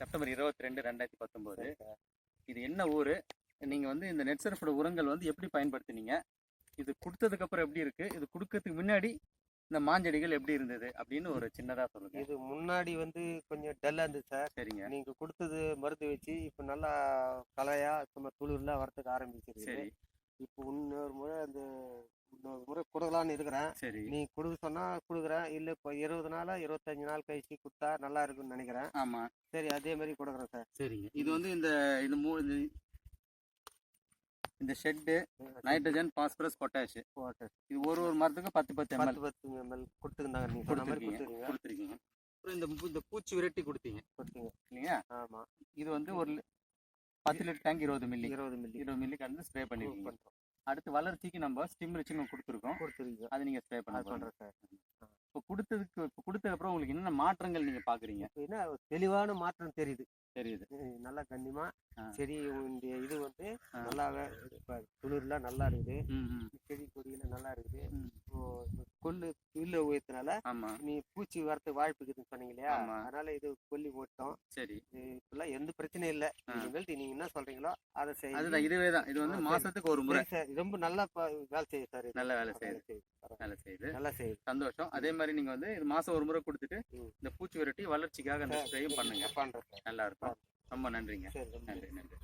September இருபத்தி ரெண்டு ரெண்டாயிரத்தி பத்தொம்போது. இது என்ன ஊர்? நீங்கள் வந்து இந்த நெட் சர்ஃபோட உரங்கள் வந்து எப்படி பயன்படுத்தினீங்க? இது கொடுத்ததுக்கு அப்புறம் எப்படி இருக்கு? இது கொடுக்கறதுக்கு முன்னாடி இந்த மாஞ்செடிகள் எப்படி இருந்தது? அப்படின்னு ஒரு சின்னதா சொல்லுங்க. இது முன்னாடி வந்து கொஞ்சம் டல்லா இருந்துச்சு சார். சரிங்க. நீங்க கொடுத்தது மருந்து வச்சு இப்ப நல்லா கலையா சும்மா துளிர்லாம் வரத்துக்கு ஆரம்பிச்சிருக்கு சரி. இப்போ இன்னொரு முறை அந்த முறை கொடுக்கலான்னு இருக்கிறேன். சரி. நீ கொடுக்க சொன்னா கொடுக்குறேன். இல்ல இப்போ இருபது நாளா இருபத்தஞ்சு நாள் கழிச்சு கொடுத்தா நல்லா இருக்கும்னு நினைக்கிறேன். ஆமா. சரி அதே மாதிரி கொடுக்குறேன் சார். சரிங்க. இது வந்து இந்த இந்த மூ இந்த- ஷெட்டு நைட்ரஜன் பாஸ்பரஸ் பொட்டாஷ். போட்டு இது ஒரு ஒரு மரத்துக்கும் பத்து பத்து எம்எல் பத்து எம்எல் கொடுத்துருந்தாங்க நீங்க சொன்ன மாதிரி கொடுத்துருக்கீங்க. இந்த இந்த பூச்சி விரட்டி கொடுத்தீங்க. கொடுத்தீங்க. இல்லையா? ஆமா. இது வந்து ஒரு பத்து லிட்டர் டேங்க் இருபது மில்லி. இருபது மில்லி. இருபது மில்லி கலந்து ஸ்ப்ரே பண்றோம். அடுத்து வளர்ச்சிக்கு நம்ம ஸ்டிம் ரிச்சுன்னு கொடுத்துருக்கோம். கொடுத்துருக்கீங்க. அது நீங்க ஸ்ப்ரே பண்ண. பண்றேன் சார். இப்போ கொடுத்ததுக்கு இப்போ கொடுத்ததுக்கு அப்புறம் உங்களுக்கு என்னென்ன மாற்றங்கள் நீங்க பாக்குறீங்க? இப்போ என்ன தெளிவான மாற்றம் தெரியுது. தெரியுது. நல்லா கண்ணியமா. செடி இது வந்து இப்ப துளிர்லாம் நல்லா இருக்குது. செடி கொடியெல்லாம் நல்லா இருக்குது. கொள்ளு புல்ல உயர்த்தினால ஆமா. நீ பூச்சி வரத்துக்கு வாய்ப்பு இருக்குதுன்னு சொன்னீங்க இல்லையா. அதனால இது கொல்லி போட்டோம் சரி. இப்பெல்லாம் எந்த பிரச்சனையும் இல்லை. இனிமேல் நீங்க என்ன சொல்றீங்களோ அதை செய்யுங்க அதுதான் இதுவே தான். இது வந்து. மாசத்துக்கு ஒரு முறை. ரொம்ப நல்லா வேலை செய்யுது சார். நல்ல வேலை செய்யுது. வேலை செய்யுது. நல்லா செய்யுது. சந்தோஷம். அதே மாதிரி நீங்க வந்து இது மாசம் ஒரு முறை கொடுத்துட்டு. இந்த பூச்சி விரட்டி வளர்ச்சிக்காக அந்த ஸ்ப்ரேயும் பண்ணுங்க. பண்றேன் சார். நல்லா இருக்கும். ரொம்ப நன்றிங்க. நன்றி. நன்றி.